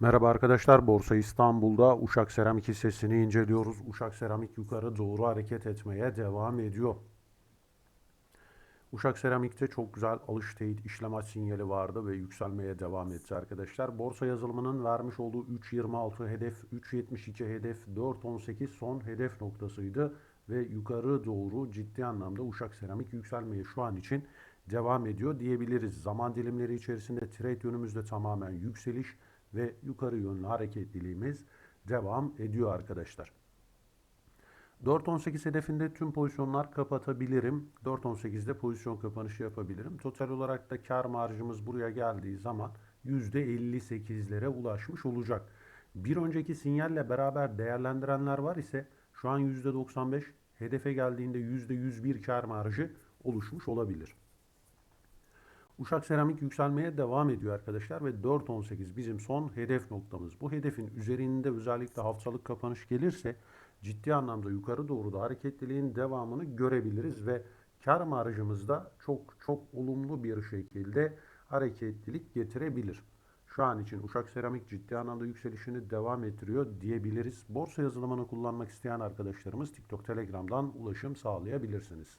Merhaba arkadaşlar, Borsa İstanbul'da Uşak Seramik hissesini inceliyoruz. Uşak Seramik yukarı doğru hareket etmeye devam ediyor. Uşak Seramik'te çok güzel alış teyit işlem sinyali vardı ve yükselmeye devam etti arkadaşlar. Borsa yazılımının vermiş olduğu 3.26 hedef, 3.72 hedef, 4.18 son hedef noktasıydı ve yukarı doğru ciddi anlamda Uşak Seramik yükselmeye şu an için devam ediyor diyebiliriz. Zaman dilimleri içerisinde trade yönümüzde tamamen yükseliş ve yukarı yönlü hareketliliğimiz devam ediyor arkadaşlar. 4.18 hedefinde tüm pozisyonlar kapatabilirim. 4.18'de pozisyon kapanışı yapabilirim. Total olarak da kar marjımız buraya geldiği zaman %58'lere ulaşmış olacak. Bir önceki sinyalle beraber değerlendirenler var ise şu an %95, hedefe geldiğinde %101 kar marjı oluşmuş olabilir. Uşak Seramik yükselmeye devam ediyor arkadaşlar ve 4.18 bizim son hedef noktamız. Bu hedefin üzerinde özellikle haftalık kapanış gelirse ciddi anlamda yukarı doğru da hareketliliğin devamını görebiliriz ve kar marjımızda çok çok olumlu bir şekilde hareketlilik getirebilir. Şu an için Uşak Seramik ciddi anlamda yükselişini devam ettiriyor diyebiliriz. Borsa yazılımını kullanmak isteyen arkadaşlarımız TikTok, Telegram'dan ulaşım sağlayabilirsiniz.